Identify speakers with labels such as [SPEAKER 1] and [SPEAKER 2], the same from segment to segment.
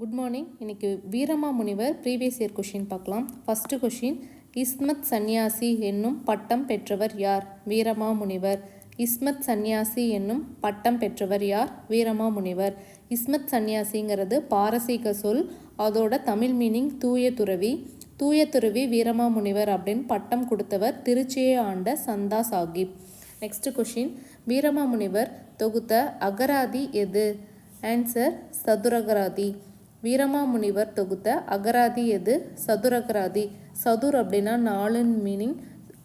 [SPEAKER 1] Good morning இன்னைக்கு Veeramamunivar previous year question பார்க்கலாம். First question Ismat சந்நியாசி என்னும் பட்டம் பெற்றவர் யார்? வீரமா முனிவர். இஸ்மத் சந்நியாசி என்னும் பட்டம் பெற்றவர் யார்? வீரமா முனிவர். இஸ்மத் சந்நியாசிங்கிறது பாரசீக சொல். அதோட தமிழ் மீனிங் தூய துறவி. தூய துறவி வீரமா முனிவர் அப்படின்னு பட்டம் கொடுத்தவர் திருச்சியை ஆண்ட சந்தா சாஹிப் நெக்ஸ்ட் கொஷின் வீரமா முனிவர் தொகுத்த அகராதி எது? ஆன்சர் சதுரகராதி. வீரமாமுனிவர் தொகுத்த அகராதி எது? சதுரகராதி. சதுர் அப்படின்னா நாலுன்னு மீனிங்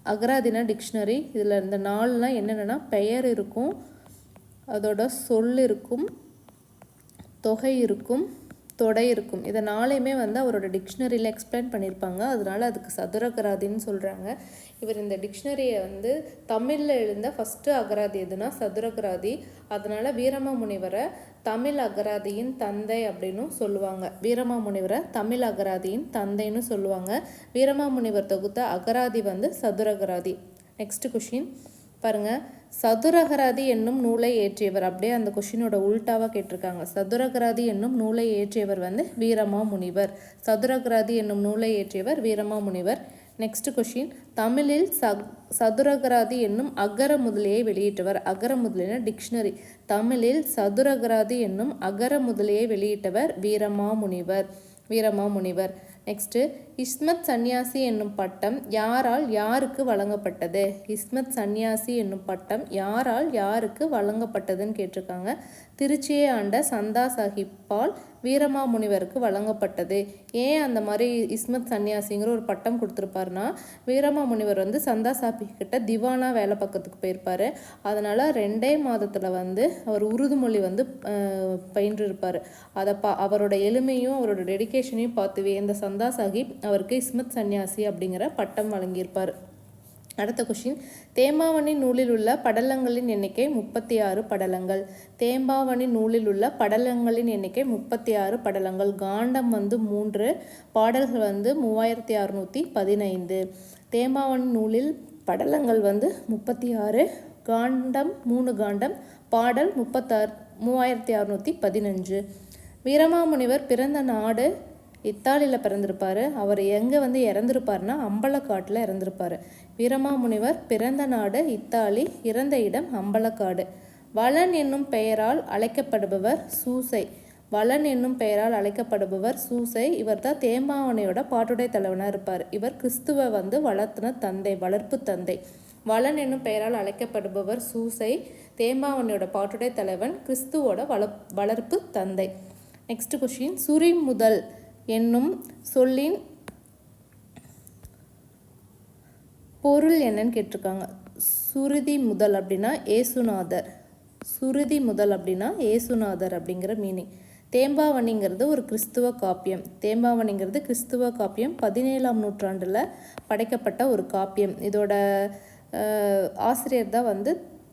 [SPEAKER 1] அகராதினா டிக்ஷனரி இதில் இந்த நாலுலாம் என்னென்னா பெயர் இருக்கும் அதோட சொல் இருக்கும் தொகை இருக்கும் தொடை இருக்கும். இதை நாளையுமே வந்து அவரோட டிக்ஷனரியில் எக்ஸ்பிளைன் பண்ணியிருப்பாங்க அதனால அதுக்கு சதுரகராதின்னு சொல்கிறாங்க இவர் இந்த டிக்ஷனரியை வந்து தமிழில் எழுந்த ஃபஸ்ட்டு அகராதி எதுனா சதுரகராதி. அதனால் வீரமாமுனிவரை தமிழ் அகராதியின் தந்தை அப்படின்னும் சொல்லுவாங்க. வீரமாமுனிவரை தமிழ் அகராதியின் தந்தைன்னு சொல்லுவாங்க. வீரமாமுனிவர் தொகுத்த அகராதி வந்து சதுரகராதி. நெக்ஸ்ட் கொஷின் பாருங்கள் சதுரகராதி என்னும் நூலை ஏற்றியவர். அப்படியே அந்த கொஷினோட உல்ட்டாவாக கேட்டிருக்காங்க. சதுரகராதி என்னும் நூலை ஏற்றியவர் வந்து வீரமா முனிவர் சதுரகராதி என்னும் நூலை ஏற்றியவர் வீரமா முனிவர் நெக்ஸ்ட் கொஷின் தமிழில் ச சதுரகராதி என்னும் அகர முதலியை வெளியிட்டவர். அகர முதலின டிக்ஷனரி தமிழில் சதுரகராதி என்னும் அகர முதலியை வெளியிட்டவர் வீரமா முனிவர் வீரமா முனிவர் நெக்ஸ்ட்டு இஸ்மத் சந்நியாசி என்னும் பட்டம் யாரால் யாருக்கு வழங்கப்பட்டது? இஸ்மத் சந்நியாசி என்னும் பட்டம் யாரால் யாருக்கு வழங்கப்பட்டதுன்னு கேட்டிருக்காங்க. திருச்சியை ஆண்ட சந்தா சாஹிப்பால் வீரமாமுனிவருக்கு வழங்கப்பட்டது. ஏன் அந்த மாதிரி இஸ்மத் சன்னியாசிங்கிற ஒரு பட்டம் கொடுத்துருப்பாருன்னா வீரமாமுனிவர் வந்து சந்தா சாஹிப்கிட்ட திவானா வேலை பக்கத்துக்கு போயிருப்பார். அதனால் ரெண்டே மாதத்தில் வந்து அவர் உருதுமொழி வந்து பயின்றிருப்பார். அதை பா அவரோட எளிமையும் அவரோட டெடிக்கேஷனையும் பார்த்து இந்த சந்தா சாஹிப் அவருக்கு இஸ்மத் சன்னியாசி அப்படிங்கிற பட்டம் வழங்கியிருப்பார். அடுத்த கொஷின் தேம்பாவணி நூலில் உள்ள படலங்களின் எண்ணிக்கை முப்பத்தி ஆறு படலங்கள். தேம்பாவணி நூலில் உள்ள படலங்களின் எண்ணிக்கை முப்பத்தி ஆறு படலங்கள். காண்டம் வந்து மூன்று பாடல்கள் வந்து மூவாயிரத்தி அறுநூற்றி பதினைந்து. தேம்பாவணி நூலில் படலங்கள் வந்து முப்பத்தி ஆறு காண்டம் மூணு காண்டம் பாடல் முப்பத்தாறு மூவாயிரத்தி அறுநூற்றி பதினஞ்சு. வீரமாமுனிவர் பிறந்த நாடு இத்தாலியில் பிறந்திருப்பார். அவர் எங்கே வந்து இறந்துருப்பார்னா அம்பலக்காட்டில் இறந்துருப்பார். வீரமாமுனிவர் பிறந்த நாடு இத்தாலி இறந்த இடம் அம்பலக்காடு. வளன் என்னும் பெயரால் அழைக்கப்படுபவர் சூசை. வளன் என்னும் பெயரால் அழைக்கப்படுபவர் சூசை. இவர் தான் தேம்பாவனையோட பாட்டுடை தலைவனாக இருப்பார். இவர் கிறிஸ்துவ வந்து வளர்த்துன தந்தை வளர்ப்பு தந்தை. வளன் என்னும் பெயரால் அழைக்கப்படுபவர் சூசை தேம்பாவனையோட பாட்டுடை தலைவன் கிறிஸ்துவோட வள வளர்ப்பு தந்தை. நெக்ஸ்ட் கொஷின் சுரி முதல் என்னும் சொல்லின் பொருள் என்னன்னு கேட்டிருக்காங்க. சுருதி முதல் அப்படின்னா ஏசுநாதர். சுருதி முதல் அப்படின்னா ஏசுநாதர் அப்படிங்கிற மீனிங் தேம்பாவணிங்கிறது ஒரு கிறிஸ்துவ காப்பியம். தேம்பாவணிங்கிறது கிறிஸ்துவ காப்பியம். பதினேழாம் நூற்றாண்டில் படைக்கப்பட்ட ஒரு காப்பியம். இதோட ஆசிரியர் தான் வந்து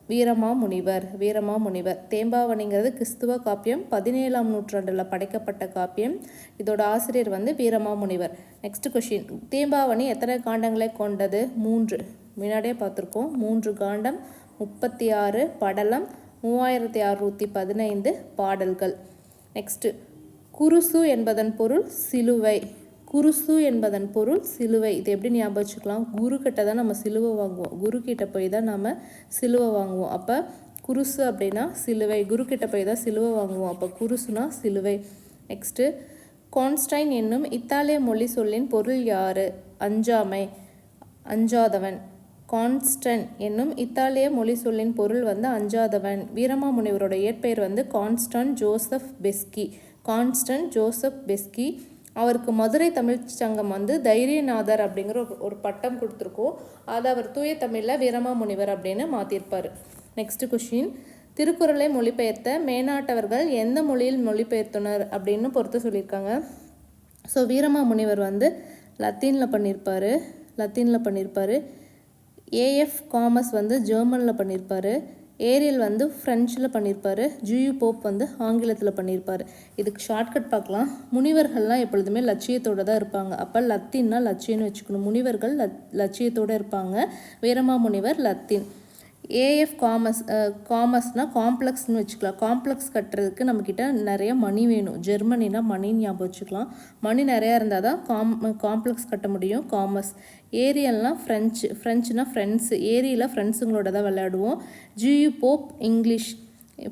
[SPEAKER 1] வீரமாமுனிவர் வீரமாமுனிவர் தேம்பாவணிங்கிறது கிறிஸ்துவ காப்பியம். பதினேழாம் நூற்றாண்டில் படைக்கப்பட்ட காப்பியம். இதோட ஆசிரியர் வந்து வீரமாமுனிவர் நெக்ஸ்ட் கொஷின் தேம்பாவணி எத்தனை காண்டங்களை கொண்டது? மூன்று. முன்னாடியே பார்த்துருக்கோம். மூன்று காண்டம் முப்பத்தி ஆறு படலம் மூவாயிரத்தி அறுநூற்றி பதினைந்து பாடல்கள். நெக்ஸ்ட்டு குருசு என்பதன் பொருள் சிலுவை. குருசு என்பதன் பொருள் சிலுவை. இது எப்படி ஞாபகம் வச்சுக்கலாம்? குரு கிட்ட தான் நம்ம சிலுவை வாங்குவோம். குரு கிட்ட போய் தான் நம்ம சிலுவை வாங்குவோம். அப்போ குருசு அப்படின்னா சிலுவை. குரு கிட்ட போய் தான் சிலுவை வாங்குவோம். அப்போ குருசுனா சிலுவை. நெக்ஸ்ட்டு கான்ஸ்டைன் என்னும் இத்தாலிய மொழி சொல்லின் பொருள் யார்? அஞ்சாமை அஞ்சாதவன். கான்ஸ்டன் என்னும் இத்தாலிய மொழி சொல்லின் பொருள் வந்து அஞ்சாதவன். வீரமாமுனிவரோட இயற்பெயர் வந்து Constantine Joseph Beschi Constantine Joseph Beschi அவருக்கு மதுரை தமிழ் சங்கம் வந்து தைரியநாதர் அப்படிங்கிற ஒரு ஒரு பட்டம் கொடுத்துருக்கோம். அதை அவர் தூய தமிழில் வீரமா முனிவர் அப்படின்னு மாற்றிருப்பார் நெக்ஸ்ட் கொஷின் திருக்குறளை மொழிபெயர்த்த மேனாட்டவர்கள் எந்த மொழியில் மொழிபெயர்த்தனர் அப்படின்னு பொறுத்து சொல்லியிருக்காங்க. ஸோ வீரமா முனிவர் வந்து லத்தீனில் பண்ணியிருப்பார். லத்தீனில் பண்ணியிருப்பார். ஏஎஃப் காமர்ஸ் வந்து ஜெர்மனில் பண்ணியிருப்பார். ஏரியல் வந்து ஃப்ரெஞ்சில் பண்ணியிருப்பார் ஜூயு போப் வந்து ஆங்கிலத்தில் பண்ணியிருப்பார் இதுக்கு ஷார்ட்கட் பார்க்கலாம். முனிவர்கள்லாம் எப்பொழுதுமே லட்சியத்தோடு தான் இருப்பாங்க. அப்போ லத்தீன்னா லட்சியம்னு வச்சுக்கணும். முனிவர்கள் லட்சியத்தோடு இருப்பாங்க. வீரமா முனிவர் லத்தீன். ஏஎஃப் காமர்ஸ் காமர்ஸ்னால் காம்ப்ளெக்ஸ்னு வச்சுக்கலாம். காம்ப்ளெக்ஸ் கட்டுறதுக்கு நம்மக்கிட்ட நிறைய மணி வேணும். ஜெர்மனினா மணின்னு ஞாபகம் வச்சுக்கலாம். மணி நிறையா இருந்தால் தான் காம் காம்ப்ளெக்ஸ் கட்ட முடியும். காமர்ஸ் ஏரியல்னால் ஃப்ரெஞ்சு ஃப்ரெஞ்சுனா ஃப்ரெண்ட்ஸு ஏரியில் ஃப்ரெண்ட்ஸுங்களோட தான் விளையாடுவோம். ஜியு போப் இங்கிலீஷ்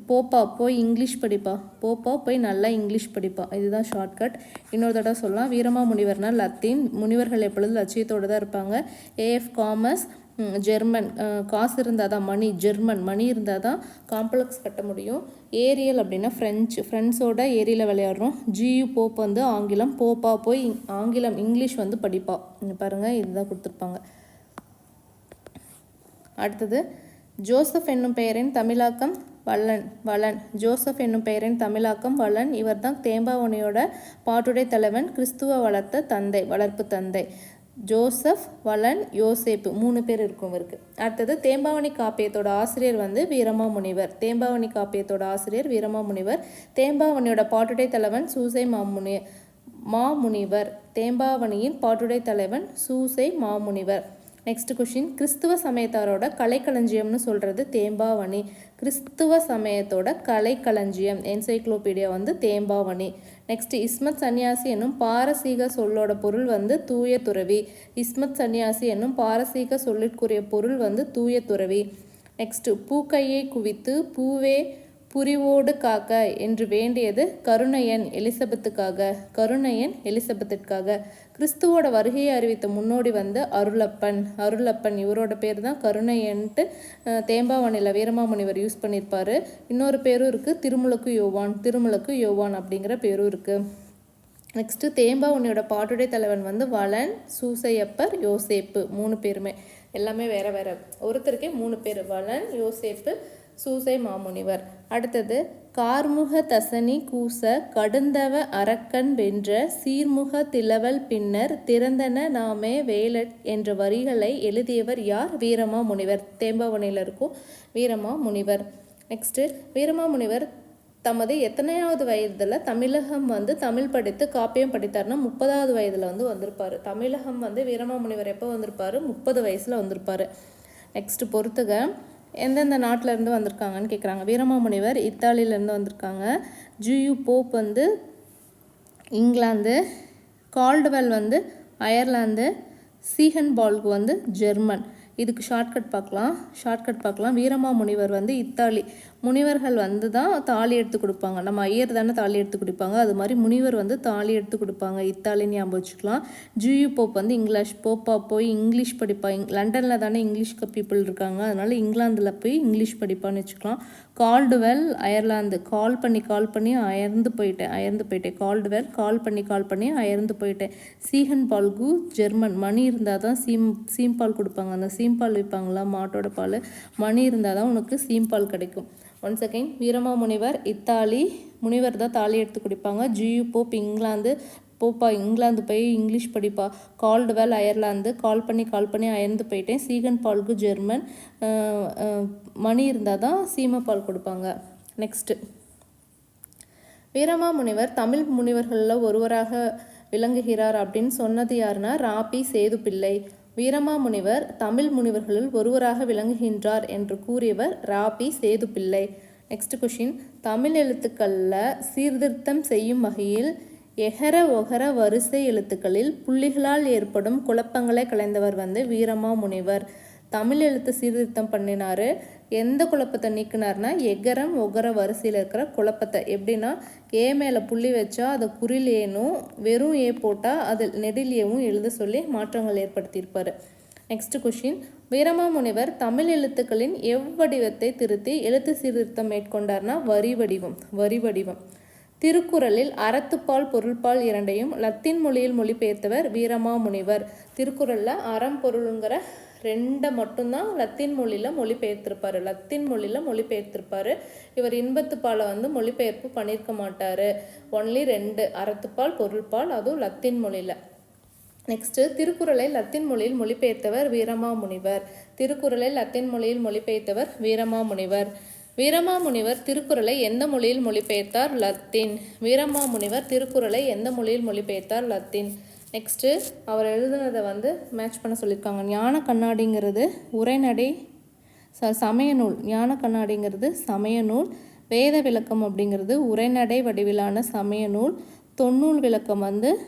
[SPEAKER 1] போப்பா போய் இங்கிலீஷ் படிப்பா. போப்பா போய் நல்லா இங்கிலீஷ் படிப்பா. இதுதான் ஷார்ட்கட் இன்னொரு தடவை சொல்லலாம். வீரமா முனிவர்னால் லத்தீன். முனிவர்கள் எப்பொழுது லட்சியத்தோடு தான் இருப்பாங்க. ஏஎஃப் காமர்ஸ் ஜெர்மன் காசு இருந்தால் தான் மணி ஜெர்மன் மணி இருந்தால் தான் காம்ப்ளெக்ஸ் கட்ட முடியும். ஏரியல் அப்படின்னா ஃப்ரெஞ்சு ஃப்ரெண்ட்ஸோட ஏரியில் விளையாடுறோம். ஜியு போப் வந்து ஆங்கிலம் போப்பா போய் ஆங்கிலம் இங்கிலீஷ் வந்து படிப்பா. பாருங்கள் இதுதான் கொடுத்துருப்பாங்க. அடுத்தது ஜோசப் என்னும் பெயரின் தமிழாக்கம் வல்லன் வளன். ஜோசப் என்னும் பெயரின் தமிழாக்கம் வளன். இவர்தான் தேம்பாவணியோட பாட்டுடை தலைவன் கிறிஸ்துவ வளர்த்த தந்தை வளர்ப்பு தந்தை. ஜோசப் வளன் யோசேப்பு மூணு பேர் இருக்கும் இவருக்கு. அடுத்தது தேம்பாவணி காப்பியத்தோட ஆசிரியர் வந்து வீரமா முனிவர் தேம்பாவணி காப்பியத்தோட ஆசிரியர் வீரமா முனிவர் தேம்பாவணியோட பாட்டுடை தலைவன் சூசை மாமுனி மாமுனிவர். தேம்பாவணியின் பாட்டுடை தலைவன் சூசை மாமுனிவர். நெக்ஸ்ட் கொஷின் கிறிஸ்துவ சமயத்தாரோட கலைக்களஞ்சியம்னு சொல்கிறது தேம்பாவணி. கிறிஸ்துவ சமயத்தோட கலைக்களஞ்சியம் என்சைக்ளோபீடியா வந்து தேம்பாவணி. நெக்ஸ்ட் இஸ்மத் சன்னியாசி என்னும் பாரசீக சொல்லோட பொருள் வந்து தூய துறவி. இஸ்மத் சன்னியாசி என்னும் பாரசீக சொல்லிற்குரிய பொருள் வந்து தூய துறவி. நெக்ஸ்ட் பூக்கையை குவித்து பூவே புரிவோடு காக்க என்று வேண்டியது கருணையன் எலிசபெத்துக்காக கருணையன் எலிசபெத்திற்காக. கிறிஸ்துவோட வருகையை அறிவித்த முன்னோடி வந்து அருளப்பன். அருளப்பன் இவரோட பேர் தான் கருணையன்ட்டு தேம்பாவணியில் வீரமாமுனிவர் யூஸ் பண்ணியிருப்பாரு இன்னொரு பேரும் இருக்குது திருமுலக்கு யோவான் திருமுழுக்கு யோவான் அப்படிங்கிற பேரும் இருக்குது நெக்ஸ்ட்டு தேம்பாவணியோட பாட்டுடை தலைவன் வந்து வளன் சூசையப்பர் யோசேப்பு மூணு பேருமே. எல்லாமே வேற வேற. ஒருத்தருக்கே மூணு பேர் வளன் யோசேப்பு சூசை மாமுனிவர். அடுத்தது கார்முக தசனி கூச கடுந்தவ அரக்கன் வென்ற சீர்முக திலவல் பின்னர் திறந்தன நாமே வேலட் என்ற வரிகளை எழுதியவர் யார்? வீரமா முனிவர். தேம்பவனையில் இருக்கும் வீரமா முனிவர். நெக்ஸ்ட்டு வீரமா முனிவர் தமது எத்தனையாவது வயதில் தமிழகம் வந்து தமிழ் படித்து காப்பியம் படித்தார்னா முப்பதாவது வயதில் வந்து வந்திருப்பார். தமிழகம் வந்து வீரமாமுனிவர் எப்போ வந்திருப்பார்? முப்பது வயசில் வந்திருப்பார். நெக்ஸ்ட்டு பொறுத்துக. எந்தெந்த நாட்டிலேருந்து வந்திருக்காங்கன்னு கேட்குறாங்க வீரமாமுனிவர் இத்தாலியிலேருந்து வந்திருக்காங்க. ஜூயு போப் வந்து இங்கிலாந்து கால்டுவெல் வந்து அயர்லாந்து சீஹன் பால்கு வந்து ஜெர்மன். இதுக்கு ஷார்ட்கட் பார்க்கலாம். ஷார்ட்கட் பார்க்கலாம். வீரமாமுனிவர் வந்து இத்தாலி. முனிவர்கள் வந்து தான் தாலி எடுத்து கொடுப்பாங்க. நம்ம ஐயர் தானே தாலி எடுத்து கொடுப்பாங்க. அது மாதிரி முனிவர் வந்து தாலி எடுத்து கொடுப்பாங்க. இத்தாலின்னு ஞாபகம் வச்சுக்கலாம். ஜூயு போப் வந்து இங்கிலாஷ் போப்பா போய் இங்கிலீஷ் படிப்பாங்க லண்டனில் தானே இங்கிலீஷ் பீப்புள் இருக்காங்க. அதனால் இங்கிலாந்தில் போய் இங்கிலீஷ் படிப்பான்னு வச்சுக்கலாம். Caldwell Ireland. கால் பண்ணி கால் பண்ணி அயர்ந்து போயிட்டேன். அயர்ந்து போயிட்டேன். கால்டுவெல் கால் பண்ணி கால் பண்ணி அயர்ந்து போயிட்டேன். சீகன் பால்கு ஜெர்மன். மணி இருந்தால் தான் சீம் சீம்பால் கொடுப்பாங்க. அந்த சீம்பால் விற்பாங்களா மாட்டோட பால். மணி இருந்தால் தான் உனக்கு சீம்பால் கிடைக்கும். ஒன் செகண்ட் வீரமா முனிவர் இத்தாலி முனிவர் தான் தாலி எடுத்து குடிப்பாங்க. ஜியு போப் இங்கிலாந்து போப்பா இங்கிலாந்து போய் இங்கிலீஷ் படிப்பா. கால்டுவெல் அயர்லாந்து கால் பண்ணி கால் பண்ணி அயர்ந்து போயிட்டேன். சீகன் பால்கு ஜெர்மன் மணி இருந்தால் தான் சீமப்பால் கொடுப்பாங்க. நெக்ஸ்ட்டு வீரமா முனிவர் தமிழ் முனிவர்களில் ஒருவராக விளங்குகிறார் அப்படின்னு சொன்னது யாருன்னா ராபி சேது பிள்ளை வீரமாமுனிவர் தமிழ் முனிவர்களுள் ஒருவராக விளங்குகின்றார் என்று கூறியவர் ராபி சேதுப்பிள்ளை. நெக்ஸ்ட் கொஷின் தமிழ் எழுத்துக்களில் சீர்திருத்தம் செய்யும் வகையில் எகர ஒகர வரிசை எழுத்துக்களில் புள்ளிகளால் ஏற்படும் குழப்பங்களை கலைந்தவர் வந்து வீரமாமுனிவர் முனிவர். தமிழ் எழுத்து சீர்திருத்தம் பண்ணினார். எந்த குழப்பத்தை நீக்கினார்னா எகரம் ஒகர வரிசையில் இருக்கிற குழப்பத்தை. எப்படின்னா ஏ மேலே புள்ளி வச்சா அதை குறில் ஏனும் வெறும் ஏ போட்டால் அதில் நெடிலியவும் எழுத சொல்லி மாற்றங்கள் ஏற்படுத்தியிருப்பார். நெக்ஸ்ட் கொஷின் வீரமாமுனிவர் தமிழ் எழுத்துக்களின் எவ்வடிவத்தை திருத்தி எழுத்து சீர்திருத்தம் மேற்கொண்டார்னா வரி வடிவம் வரி வடிவம். திருக்குறளில் அறத்துப்பால் பொருள்பால் இரண்டையும் லத்தீன் மொழியில் மொழிபெயர்த்தவர் வீரமாமுனிவர். திருக்குறளில் அறம் பொருளுங்கிற ரெண்டை மட்டும்தான் லத்தீன் மொழியில் மொழிபெயர்த்திருப்பார். லத்தீன் மொழியில் மொழிபெயர்த்திருப்பாரு. இவர் இன்பத்துப்பாலை வந்து மொழிபெயர்ப்பு பண்ணியிருக்க மாட்டார். ஒன்லி ரெண்டு அறத்துப்பால் பொருள்பால் அதுவும் லத்தீன் மொழியில். நெக்ஸ்ட்டு திருக்குறளை லத்தீன் மொழியில் மொழிபெயர்த்தவர் வீரமாமுனிவர். திருக்குறளை லத்தீன் மொழியில் மொழிபெயர்த்தவர் வீரமாமுனிவர். வீரமாமுனிவர் திருக்குறளை எந்த மொழியில் மொழிபெயர்த்தார்? லத்தீன். வீரமாமுனிவர் திருக்குறளை எந்த மொழியில் மொழிபெயர்த்தார்? லத்தீன். நெக்ஸ்ட்டு அவர் எழுதுனதை வந்து மேட்ச் பண்ண சொல்லியிருக்காங்க. ஞான கண்ணாடிங்கிறது உரைநடை ச சமய நூல். ஞான கண்ணாடிங்கிறது சமய நூல். வேத விளக்கம் அப்படிங்கிறது உரைநடை வடிவிலான சமய நூல். தொன்னூல் விளக்கம் வந்து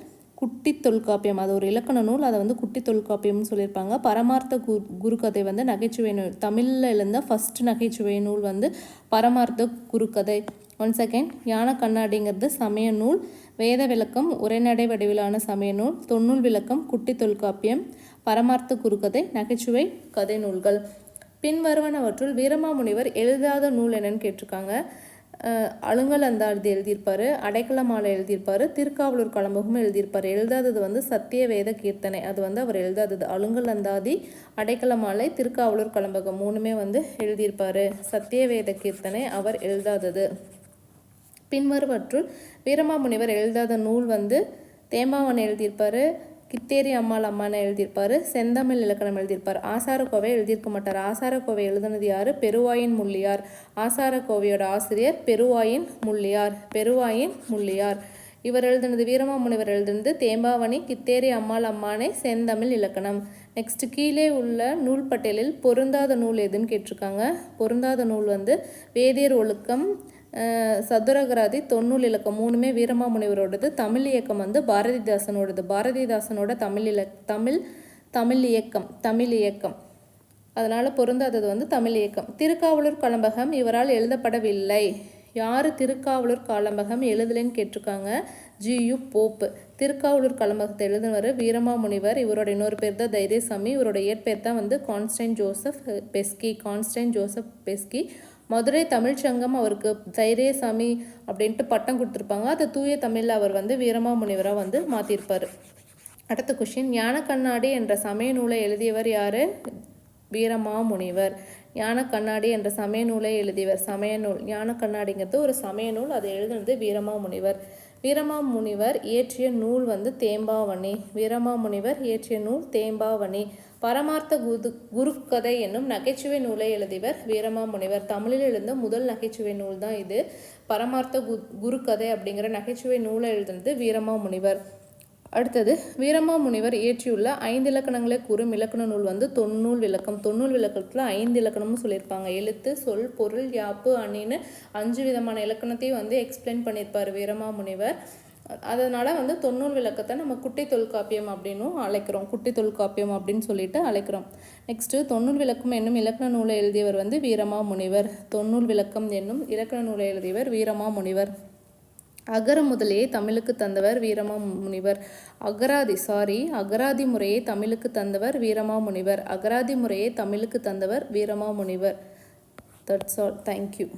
[SPEAKER 1] குட்டி தொல்காப்பியம் அது ஒரு இலக்கண நூல் அதை வந்து குட்டி தொல்காப்பியம்னு சொல்லியிருப்பாங்க. பரமார்த்த கு குருக்கதை வந்து நகைச்சுவை நூல் தமிழில் இருந்த ஃபஸ்ட் நகைச்சுவை நூல் வந்து பரமார்த்த குருக்கதை ஒன் செகண்ட் யானை கண்ணாடிங்கிறது சமய நூல். வேத விளக்கம் உரைநடை வடிவிலான சமய நூல். தொன்னூல் விளக்கம் குட்டி தொல்காப்பியம் பரமார்த்த குறுக்கதை நகைச்சுவை கதை நூல்கள். பின்வருவனவற்றுள் வீரமாமுனிவர் எழுதாத நூல் என்னன்னு கேட்டிருக்காங்க. அஹ் எழுதியிருப்பார் எழுதியிருப்பாரு அடைக்கலமாலை எழுதியிருப்பார் திருக்காவலூர் கலம்பகமும் எழுதியிருப்பார். எழுதாதது வந்து சத்திய வேத கீர்த்தனை அது வந்து அவர் எழுதாதது. அழுங்கலந்தாதி அடைக்கலமாலை திருக்காவலூர் கலம்பகம் மூணுமே வந்து எழுதியிருப்பார். சத்திய வேத கீர்த்தனை அவர் எழுதாதது. பின்வருவற்றுள் வீரமாமுனிவர் எழுதாத நூல் வந்து தேம்பாவன் எழுதியிருப்பாரு. கித்தேரி அம்மாள் அம்மானை எழுதியிருப்பார். செந்தமிழ் இலக்கணம் எழுதியிருப்பார். ஆசாரக்கோவை எழுதியிருக்க மாட்டார். ஆசாரக்கோவை எழுதுனது யார்? பெருவாயின் முள்ளியார். ஆசாரக்கோவையோட ஆசிரியர் பெருவாயின் முள்ளியார். பெருவாயின் முள்ளியார். இவர் எழுதுனது வீரமாமுனிவர் எழுதுனது தேம்பாவணி கித்தேரி அம்மாள் அம்மானை செந்தமிழ் இலக்கணம். நெக்ஸ்ட் கீழே உள்ள நூல் பட்டியலில் பொருந்தாத நூல் எதுன்னு கேட்டிருக்காங்க. பொருந்தாத நூல் வந்து வேதியர் ஒழுக்கம் சதுரகராதி தொன்னூல் இலக்கம் மூணுமே வீரமாமுனிவரோடது. தமிழ் இயக்கம் வந்து பாரதிதாசனோடது. பாரதிதாசனோட தமிழ் இலக் தமிழ் தமிழ் இயக்கம் தமிழ் இயக்கம். அதனால் பொருந்தாதது வந்து தமிழ் இயக்கம். திருக்காவலூர் கலம்பகம் இவரால் எழுதப்படவில்லை. யார் திருக்காவலூர் கலம்பகம் எழுதலைன்னு கேட்டிருக்காங்க? G U pope. திருக்காவலூர் கலம்பகத்தை எழுதினவர் வீரமாமுனிவர். இவரோட இன்னொரு பேர் தான் தைரியசாமி. இவரோட இயற்பெயர் தான் வந்து Constantine Joseph Beschi Constantine Joseph Beschi. Madurai தமிழ்ச்சங்கம் அவருக்கு தைரியசாமி அப்படின்ட்டு பட்டம் கொடுத்துருப்பாங்க. அதை தூய தமிழில் அவர் வந்து வீரமாமுனிவராக வந்து மாற்றிருப்பார் அடுத்த கொஷின் ஞான கண்ணாடி என்ற சமய நூலை எழுதியவர் யார்? வீரமாமுனிவர். ஞான கண்ணாடி என்ற சமய நூலை எழுதியவர் சமய நூல். ஞான கண்ணாடிங்கிறது ஒரு சமய நூல். அதை எழுதுனது வீரமாமுனிவர். வீரமாமுனிவர் இயற்றிய நூல் வந்து தேம்பாவணி. வீரமாமுனிவர் இயற்றிய நூல் தேம்பாவணி. பரமார்த்த குது குருக்கதை என்னும் நகைச்சுவை நூலை எழுதியவர் வீரமாமுனிவர். தமிழில் எழுந்த முதல் நகைச்சுவை நூல் தான் இது. பரமார்த்த குரு குருக்கதை அப்படிங்கிற நகைச்சுவை நூலை எழுதுனது வீரமாமுனிவர். அடுத்தது வீரமாமுனிவர் இயற்றியுள்ள ஐந்து இலக்கணங்களை கூறும் இலக்கண நூல் வந்து தொன்னூல் விளக்கம். தொன்னூல் விளக்கத்தில் ஐந்து இலக்கணமும் சொல்லியிருப்பாங்க எழுத்து சொல் பொருள் யாப்பு அணின்னு அஞ்சு விதமான இலக்கணத்தையும் வந்து எக்ஸ்பிளைன் பண்ணியிருப்பார் வீரமாமுனிவர் அதனால் வந்து தொண்ணூல் விளக்கத்தை நம்ம குட்டி தொல்காப்பியம் அப்படின்னும் அழைக்கிறோம். குட்டி தொல்காப்பியம் அப்படின்னு சொல்லிட்டு அழைக்கிறோம். நெக்ஸ்ட்டு தொண்ணூல் விளக்கம் என்னும் இலக்கண நூலை எழுதியவர் வந்து வீரமாமுனிவர் தொன்னூல் விளக்கம் என்னும் இலக்கண நூலை எழுதியவர் வீரமாமுனிவர் அகர முதலையை தமிழுக்கு தந்தவர் வீரமா முனிவர் அகராதி சாரி அகராதி முறையை தமிழுக்கு தந்தவர் வீரமா முனிவர் அகராதி முறையை தமிழுக்கு தந்தவர் வீரமா முனிவர் தட்ஸ் ஆல் தேங்க்யூ